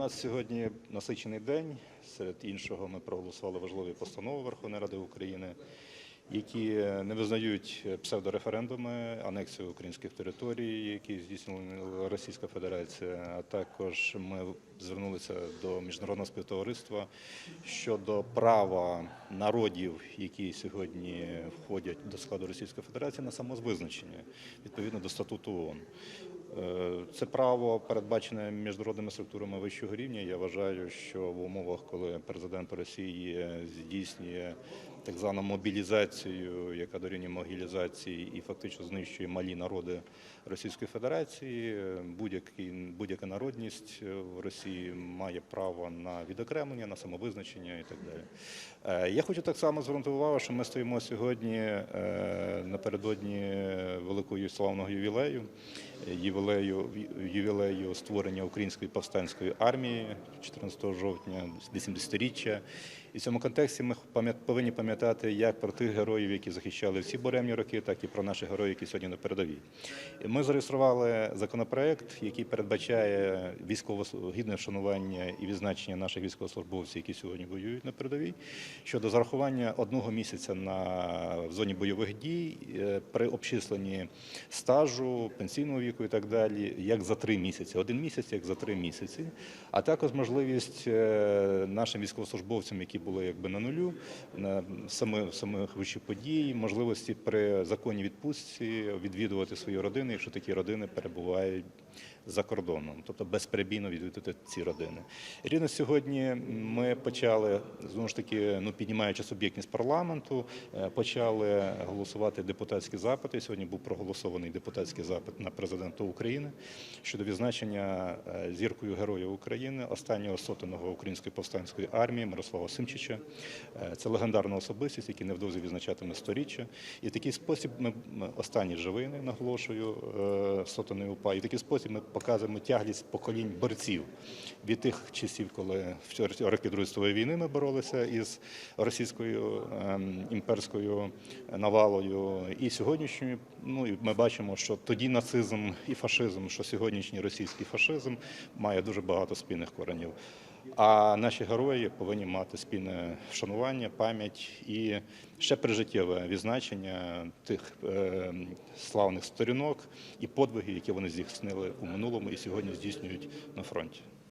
нас сьогодні насичений день. Серед іншого, ми проголосували важливі постанови Верховної Ради України, які не визнають псевдореферендуми, анексію українських територій, які здійснила Російська Федерація. А також ми звернулися до міжнародного співтовариства щодо права народів, які сьогодні входять до складу Російської Федерації, на самовизначення відповідно до статуту ООН. Е, Це право передбачене міжнародними структурами вищого рівня. Я вважаю, що в умовах, коли президент Росії здійснює так звану мобілізацію, яка дорівнює могілізації і фактично знищує малі народи Російської Федерації, будь-яка народність в Росії має право на відокремлення, на самовизначення і так далі. Е, Я хочу так само звернути увагу, що ми стоїмо сьогодні е, напередодні великого славного ювілею, ювілею, ювілею створення Української повстанської армії 14 жовтня, 80-річчя. І в цьому контексті ми повинні пам'ятати як про тих героїв, які захищали всі буремні роки, так і про наших героїв, які сьогодні на передовій. Ми зареєстрували законопроект, який передбачає військово гідне вшанування і відзначення наших військовослужбовців, які сьогодні воюють на передовій, щодо зарахування одного місяця на в зоні бойових дій е, при обчисленні стажу, пенсійного віку і так далі, як за три місяці. Один місяць, як за три місяці, а також можливість е, нашим військовослужбовцям, які були якби на нулю, на самих самих вищих подій, можливості при законній відпустці відвідувати свої родини, якщо такі родини перебувають за кордоном, тобто безперебійно відвідати ці родини. Рівно сьогодні ми почали знову ж таки, ну піднімаючи суб'єктність парламенту, е, почали голосувати депутатські запити. Сьогодні був проголосований депутатський запит на президента України щодо відзначення е, зіркою Героя України останнього сотеного української повстанської армії Мирослава Симчича. Е, Це легендарна особистість, який невдовзі відзначатиме сторіччя. І в такий спосіб ми останні живини, наголошую, е, сотеної УПА. І в такий спосіб ми показуємо тяглість поколінь борців від тих часів, коли в роки Другої світової війни ми боролися із російською ем, імперською навалою. І сьогоднішньою, ну ми бачимо, що тоді нацизм і фашизм, що сьогоднішній російський фашизм має дуже багато спільних коренів. А наші герої повинні мати спільне вшанування, пам'ять і ще прижиттєве відзначення тих е, славних сторінок і подвигів, які вони здійснили у минулому і сьогодні здійснюють на фронті.